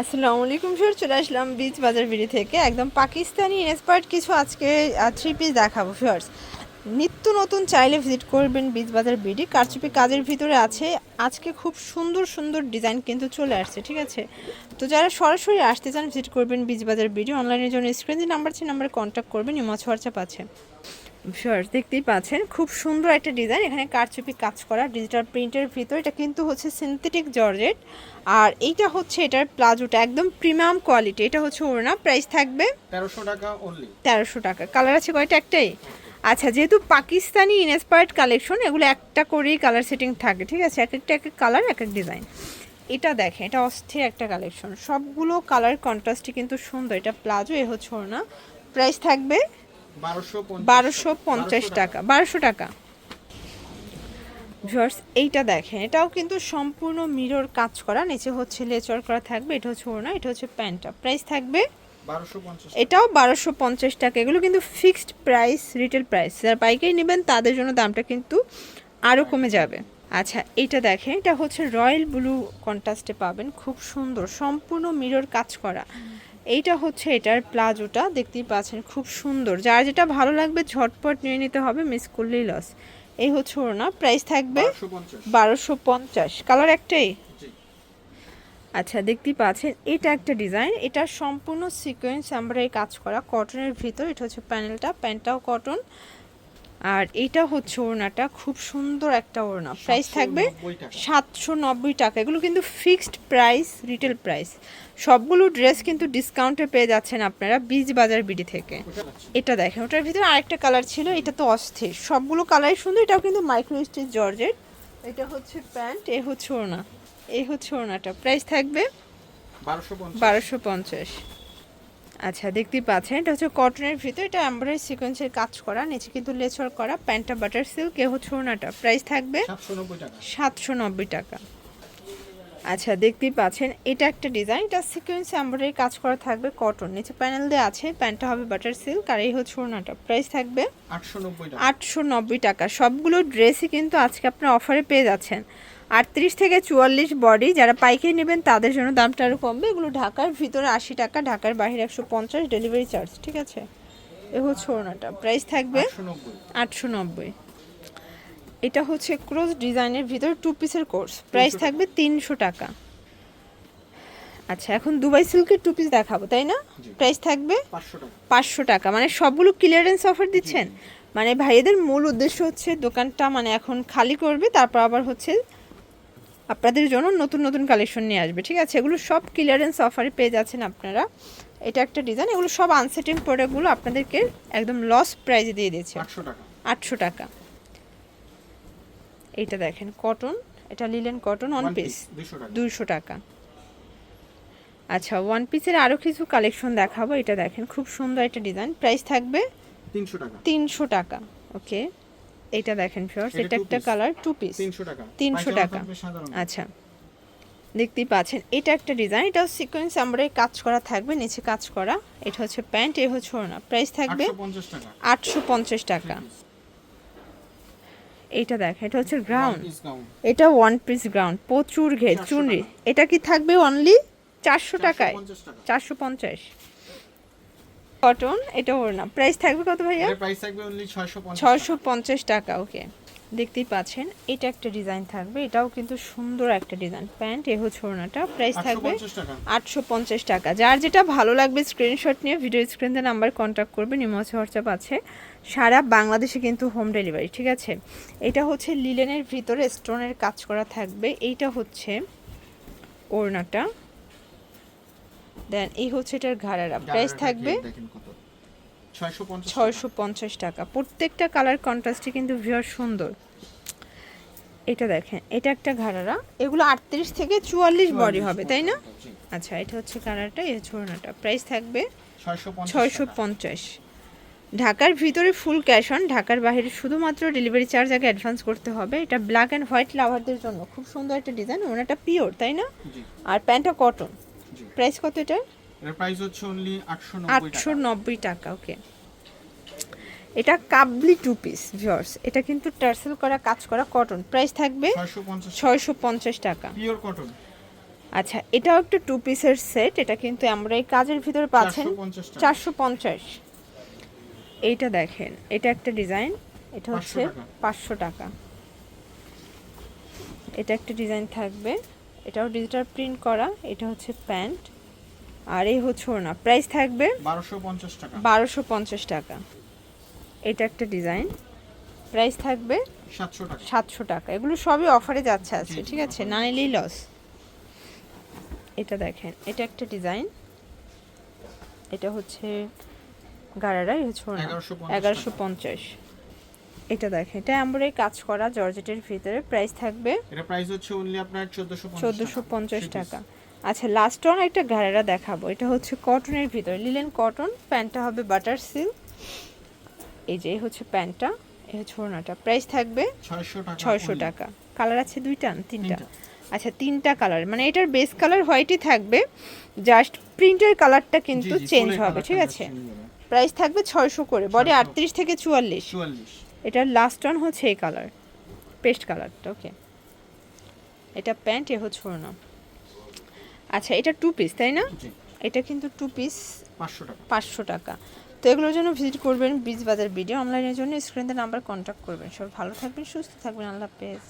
আসসালামু আলাইকুম স্যার চলে আসলাম বিচ বাজার বিড়ি থেকে। একদম পাকিস্তানি ইন্সপায়ার্ড কিছু আজকে থ্রি পিস দেখাবো ফিয়ার্স নিত্য নতুন চাইলে ভিজিট করবেন বিচ বাজার বিডি কারচুপি কাজের ভিতরে আছে। আজকে খুব সুন্দর সুন্দর ডিজাইন কিন্তু চলে আসছে, ঠিক আছে? তো যারা সরাসরি আসতে চান ভিজিট করবেন বিচ বাজার বিডি অনলাইনের জন্য স্ক্রিন যে নাম্বার আছে নাম্বারে কন্ট্যাক্ট করবেন ইমাজ হোয়াটসঅ্যাপ আছে। শিওর দেখতেই পাচ্ছেন। খুব সুন্দর একটা ডিজাইন এখানে কারচুপি কাজ করা ডিজিটাল প্রিন্টের ভিতর। এটা কিন্তু হচ্ছে সিনথেটিক জর্জেট আর এইটা হচ্ছে এটার প্লাজোটা একদম প্রিমিয়াম কোয়ালিটি এটা হচ্ছে ওড়না। প্রাইস থাকবে তেরোশো টাকা অনলি তেরোশো টাকা। কালার আছে কয়টা? একটাই। আচ্ছা যেহেতু পাকিস্তানি ইনস্পায়ার্ড কালেকশন এগুলো একটা করেই কালার সেটিং থাকে। ঠিক আছে? এক একটা এক এক কালার এক এক ডিজাইন এটা দেখেন এটা অস্থির একটা কালেকশন সবগুলো কালার কন্ট্রাস্টই কিন্তু সুন্দর। এটা প্লাজো এ হচ্ছে ওড়না। প্রাইস থাকবে বারোশো পঞ্চাশ টাকা। বারোশো টাকা। ভিউয়ার্স এইটা দেখেন এটাও কিন্তু সম্পূর্ণ মিরর কাজ করা নিচে হচ্ছে লেচর করা থাকবে এটা হচ্ছে ওড়না এটা হচ্ছে প্যান্টটা। প্রাইস থাকবে এটাও বারোশো পঞ্চাশ টাকা এগুলো কিন্তু ফিক্সড প্রাইস রিটেল প্রাইস। যারা পাইকারি নেবেন তাদের জন্য দামটা কিন্তু আরও কমে যাবে। আচ্ছা এটা দেখেন এটা হচ্ছে রয়্যাল ব্লু কন্ট্রাস্টে পাবেন খুব সুন্দর সম্পূর্ণ মিরর কাজ করা। এইটা হচ্ছে এটার প্লাজোটা দেখতেই পাচ্ছেন খুব সুন্দর। যার যেটা ভালো লাগবে ঝটপট নিয়ে নিতে হবে মিস করলেই লস এই হচ্ছে ওড়না প্রাইস থাকবে বারোশো পঞ্চাশ। কালার একটাই? আচ্ছা দেখতেই পাচ্ছেন এটা একটা ডিজাইন এটা সম্পূর্ণ সিকোয়েন্স আমরা এই কাজ করা কটনের ভিতর এটা হচ্ছে প্যানেলটা প্যান্টটাও কটন আর এটা হচ্ছে ওড়নাটা খুব সুন্দর একটা ওড়না। প্রাইস থাকবে সাতশো নব্বই টাকা। এগুলো কিন্তু ফিক্সড প্রাইস রিটেল প্রাইস সবগুলো ড্রেস কিন্তু ডিসকাউন্টে পেয়ে যাচ্ছেন আপনারা বীজ বাজার বিডি থেকে। এটা দেখেন ওটার ভিতরে আরেকটা কালার ছিল এটা তো অস্থির। সবগুলো কালারই সুন্দর এটাও কিন্তু মাইক্রো স্টিচ জর্জেট। এটা হচ্ছে প্যান্ট এ হচ্ছে ওড়না। এই হচ্ছে ওড়নাটা। প্রাইস থাকবে বারোশো বারোশো পঞ্চাশ। আচ্ছা দেখতেই পাচ্ছেন এটা হচ্ছে কটনের ভিতরে এটা এমব্রয়ডারি সিকোয়েন্সের কাজ করা নিচে কিন্তু লেচর করা প্যান্টটা বাটার সিল্ক এ হচ্ছে ওড়নাটা। প্রাইস থাকবে সাতশো নব্বই টাকা। আচ্ছা দেখতেই পাচ্ছেন এটা একটা ডিজাইন এটা সিকোয়েন্স এমব্রয়ডারি কাজ করা থাকবে কটন। নিচে প্যানেল দিয়ে আছে প্যান্টটা হবে বাটার সিল্ক আর এই হচ্ছে ওড়নাটা। প্রাইস থাকবে আটশো নব্বই টাকা। সবগুলো ড্রেসই কিন্তু আজকে আপনার অফারে পেয়ে যাচ্ছেন। আটত্রিশ থেকে চুয়াল্লিশ বডি যারা পাইকারি নেবেন তাদের জন্য দামটা আরও কমবে। এগুলো ঢাকার ভিতরে আশি টাকা ঢাকার বাইরে একশো পঞ্চাশ ডেলিভারি চার্জ ঠিক আছে? এ হচ্ছে ওড়নাটা। প্রাইস থাকবে আটশো নব্বই। এটা হচ্ছে ক্রোজ ডিজাইনের ভিতরে টু পিসের কোর্স প্রাইস থাকবে তিনশো টাকা। আচ্ছা এখন দুবাই সিল্কের টু পিস দেখাবো তাই না? প্রাইস থাকবে পাঁচশো টাকা। পাঁচশো টাকা। মানে সবগুলো ক্লিয়ারেন্স অফার দিচ্ছেন? মানে ভাইয়েদের মূল উদ্দেশ্য হচ্ছে দোকানটা মানে এখন খালি করবে তারপর আবার হচ্ছে আপনাদের জন্য নতুন নতুন কালেকশন নিয়ে আসবে ঠিক আছে? এগুলো সব ক্লিয়ারেন্স অফারে পেয়ে যাচ্ছেন আপনারা। এটা একটা ডিজাইন এগুলো সব আনসেটিং প্রোডাক্টগুলো আপনাদেরকে একদম লস প্রাইজে দিয়ে দিয়েছে। আটশো টাকা। আটশো টাকা। এইটা দেখেন কটন এটা linen cotton One piece piece, দুইশো টাকা। দুইশো টাকা। আচ্ছা ওয়ান পিসের আরও কিছু কালেকশন দেখাবো। এটা দেখেন খুব সুন্দর একটা ডিজাইন প্রাইস থাকবে তিনশো টাকা। তিনশো টাকা ওকে এটা দেখেন ফিওর্স এটা এটা একটা কালার টু পিস তিনশো টাকা। 300 পায়জামা টাকা। আচ্ছা। দেখতেই পাচ্ছেন এটা একটা ডিজাইন এটাও সিকোয়েন্স আমরা কাজ করা থাকবে নিচে কাজ করা। এটা হচ্ছে প্যান্ট এ হচ্ছে ওড়না। প্রাইস থাকবে আটশো পঞ্চাশ টাকা। এটা দেখ এটা হচ্ছে গ্রাউন্ড এটা ওয়ান পিস গ্রাউন্ড প্রচুর ঘের চুনরি। এটা কি থাকবে অনলি চারশো টাকায়? চারশো পঞ্চাশ। কটন এটা ওর না প্রাইস থাকবে কত ভাইয়া? এর প্রাইস থাকবে অনলি ছয়শো পঞ্চাশ ছয়শো পঞ্চাশ টাকা ওকে দেখতেই পাচ্ছেন এটা একটা ডিজাইন থাকবে এটাও কিন্তু সুন্দর একটা ডিজাইন প্যান্ট এ হচ্ছে ওড়নাটা প্রাইস থাকবে আটশো পঞ্চাশ টাকা। যার যেটা ভালো লাগবে স্ক্রিনশট নিয়ে ভিডিও স্ক্রিনে নাম্বার কন্ট্যাক্ট করবেন ইমোজ হোয়াটসঅ্যাপ আছে। সারা বাংলাদেশে কিন্তু হোম ডেলিভারি ঠিক আছে? এটা হচ্ছে লিলেনের ভিতরে স্টোনের কাজ করা থাকবে এইটা হচ্ছে ওড়নাটা। দেন এই হচ্ছে এটার ঘাড়ারা প্রাইস থাকবে ছয়শো পঞ্চাশ টাকা। প্রত্যেকটা কালার কন্ট্রাস্টই কিন্তু ভিউয়ার সুন্দর। এটা দেখেন এটা একটা ঘাড়ারা। এগুলো আটত্রিশ থেকে চুয়াল্লিশ বডি হবে তাই না? আচ্ছা এটা হচ্ছে কালারটা এই ছোড়নাটা প্রাইস থাকবে ছয়শো পঞ্চাশ ঢাকার ভিতরে ফুল ক্যাশ অন ঢাকার বাইরে শুধুমাত্র ডেলিভারি চার্জ আগে অ্যাডভান্স করতে হবে। এটা ব্ল্যাক অ্যান্ড হোয়াইট লাভারদের জন্য। খুব সুন্দর একটা ডিজাইন ওনাটা পিওর তাই না? আর প্যান্টটা কটন প্রাইস কত এটা? এর প্রাইস হচ্ছে অনলি আটশো নব্বই আটশো টাকা ওকে এটা কাবলি টু পিস ভিউয়ার্স এটা কিন্তু টার্সেল করা কাজ করা কটন প্রাইস থাকবে ছয়শো পঞ্চাশ ছয়শো পঞ্চাশ টাকা। পিওর কটন আচ্ছা এটাও একটা টু পিসের সেট এটা কিন্তু আমরা এই কাজের ভিতরে পাচ্ছেন 450 চারশো পঞ্চাশ। এইটা দেখেন এটা একটা ডিজাইন এটা হচ্ছে টাকা। পাঁচশো টাকা। এটা একটা ডিজাইন থাকবে। এটাও ডিজিটাল প্রিন্ট করা এটা হচ্ছে প্যান্ট আর এই হচ্ছে ওনা প্রাইস থাকবে 1250 টাকা। বারোশো পঞ্চাশ টাকা। এটা একটা ডিজাইন প্রাইস থাকবে সাতশো টাকা। এগুলো সবই অফারে যাচ্ছে আছে ঠিক আছে? না নিলেই লস এটা দেখেন এটা একটা ডিজাইন এটা হচ্ছে গারারা হচ্ছে 1150 এগারোশো পঞ্চাশ। এটা দেখেন এটা আমরা কাজ করা জর্জেটের ভিতরে প্রাইস থাকবে এটা প্রাইস হচ্ছে অনলি আপনার 1450 চোদ্দোশো পঞ্চাশ টাকা। আচ্ছা লাস্ট অন একটা ঘাড়েরা দেখাবো। এটা হচ্ছে কটনের ভিতরে লিলেন কটন প্যান্টটা হবে বাটার সিল্ক এই যে হচ্ছে প্যান্টটা এই হচ্ছে ওড়নাটা। প্রাইস থাকবে 600 টাকা ছয়শো only। টাকা। কালার আছে দুইটা তিনটা। আচ্ছা তিনটা কালার মানে এটার বেস কালার হোয়াইটই থাকবে জাস্ট প্রিন্টের কালারটা কিন্তু চেঞ্জ হবে ঠিক আছে? প্রাইস থাকবে ছয়শো করে বডি 600 আটত্রিশ থেকে চুয়াল্লিশ। 44 এটার লাস্ট টন হচ্ছে এই কালার পেস্ট কালারটা ওকে এটা প্যান্ট এ হচ্ছে ওড়না। আচ্ছা এটা টু পিস তাই না? এটা কিন্তু টু পিস 500 টাকা। পাঁচশো টাকা। তো এগুলোর জন্য ভিজিট করবেন বীজ বাজার ভিডিও অনলাইনের জন্য। স্ক্রিনের নাম্বার কন্ট্যাক্ট করবেন। সব ভালো থাকবেন সুস্থ থাকবেন। আল্লাহ হাফেজ।